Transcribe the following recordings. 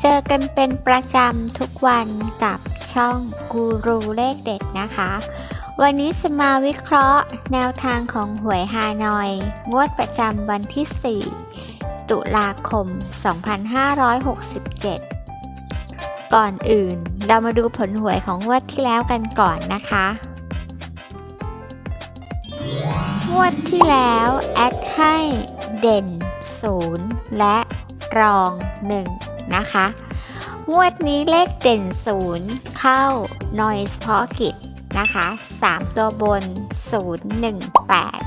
เจอกันเป็นประจำทุกวันกับช่องกูรูเลขเด็ดนะคะ วันนี้จะมาวิเคราะห์แนวทางของหวยฮานอย งวดประจำวันที่ 4 ตุลาคม 2567 ก่อนอื่นเรามาดูผลหวยของงวดที่แล้วกันก่อนนะคะงวดที่แล้ว แอดให้เด่น 0 และรอง 1 นะคะ งวดนี้เลขเด่น 0 เข้าหน่อยเฉพาะกิจนะคะ 3 ตัวบน 0 1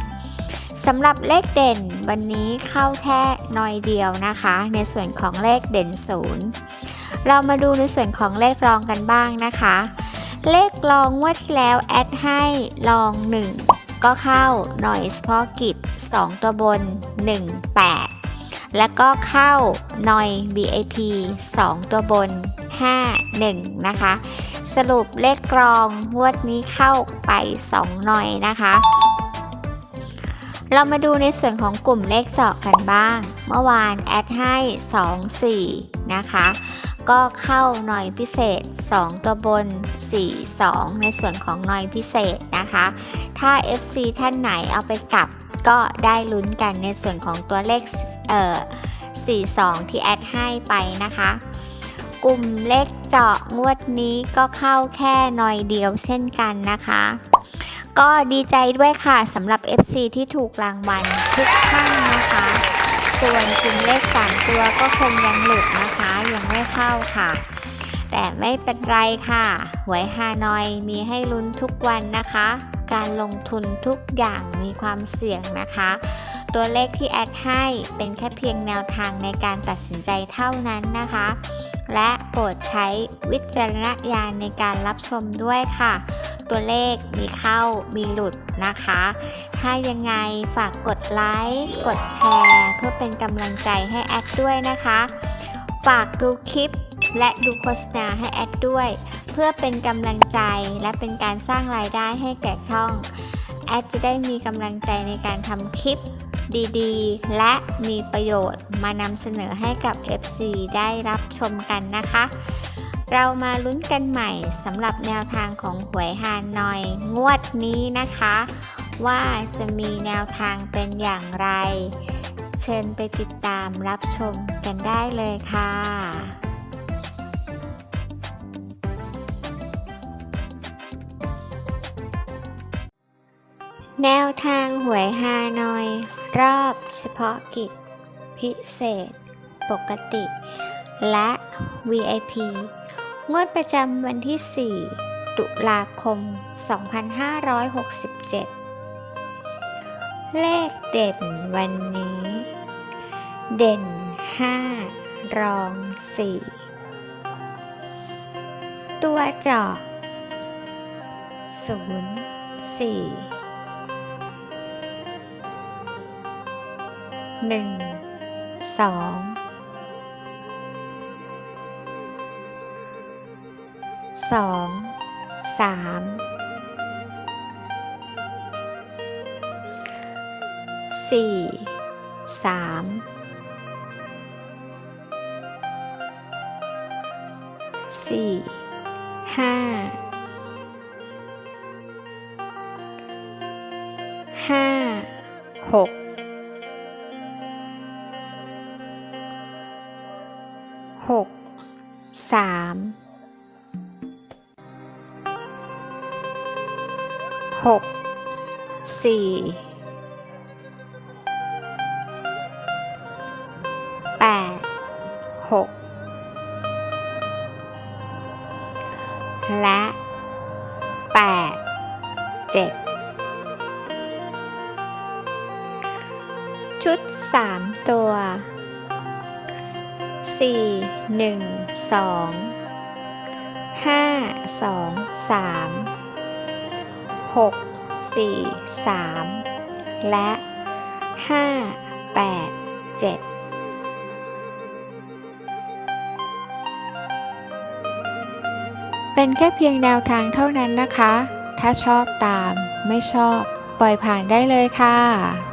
8สำหรับเลขเด่นวันนี้เข้าแค่หน่อยเดียวนะคะ ในส่วนของเลขเด่น 0 เรามาดูในส่วนของเลขรองกันบ้างนะคะ เลขรองงวดที่แล้วแอดให้รอง 1 ก็เข้าหน่อยเฉพาะกิจ2ตัวบน 1 8 แล้วก็เข้าหน่อย BIP 2 ตัวบน 5 1 นะคะ สรุปเลขกรองงวดนี้เข้าไป 2 หน่อยนะคะ เรามาดูในส่วนของกลุ่มเลขเจาะกันบ้าง เมื่อวานแอดให้ 2 4 นะคะ ก็เข้าหน่อยพิเศษ 2 ตัวบน 4 2 ในส่วนของหน่อยพิเศษนะคะ ถ้า FC ท่านไหนเอาไปกลับ ก็ได้ลุ้นกันในส่วนของตัวเลขเอ่อ42 ที่แอดให้ไปนะคะ กลุ่มเลขเจาะงวดนี้ก็เข้าแค่หน่อยเดียวเช่นกันนะคะ ก็ดีใจด้วยค่ะสำหรับ FC ที่ถูกรางวัลทุกท่านนะคะ ส่วนกลุ่มเลข3ตัวก็คงยังหลุดนะคะ ยังไม่เข้าค่ะ แต่ไม่เป็นไรค่ะหวยฮานอยมีให้ลุ้นทุกวันนะคะ การลงทุนทุกอย่าง มีความเสี่ยงนะคะ ตัวเลขที่แอดให้เป็นแค่เพียงแนวทางในการตัดสินใจเท่านั้นนะคะ และโปรดใช้วิจารณญาณในการรับชมด้วยค่ะ ตัวเลขมีเข้ามีหลุดนะคะ ถ้ายังไงฝากกดไลค์กดแชร์ เพื่อเป็นกำลังใจให้แอดด้วยนะคะ ฝากดูคลิปและดูโฆษณาให้แอดด้วย เพื่อเป็นกำลังใจและเป็นการสร้างรายได้ให้แก่ช่อง แอดจะได้มีกำลังใจในการทำคลิปดีๆ และมีประโยชน์มานำเสนอให้กับ FC ได้รับชมกันนะคะ เรามาลุ้นกันใหม่สำหรับแนวทางของหวยฮานอยงวดนี้นะคะ ว่าจะมีแนวทางเป็นอย่างไร เชิญไปติดตามรับชมกันได้เลยค่ะ แนวทางหวยฮานอย รอบเฉพาะกิจ พิเศษ ปกติ และ VIP งวดประจำวันที่ 4 ตุลาคม 2567 เลขเด่นวันนี้ เด่น 5 รอง 4 ตัวเจาะ0 4 หนึ่งสองสองสามสี่สามสี่ห้าห้าหก หกสามหกสี่แปดหกและแปดเจ็ดชุดสามตัว สี่หนึ่งสองห้าสองสามหกสี่สามและห้าแปดเจ็ดเป็นแค่เพียงแนวทางเท่านั้นนะคะ ถ้าชอบตามไม่ชอบ ปล่อยผ่านได้เลยค่ะ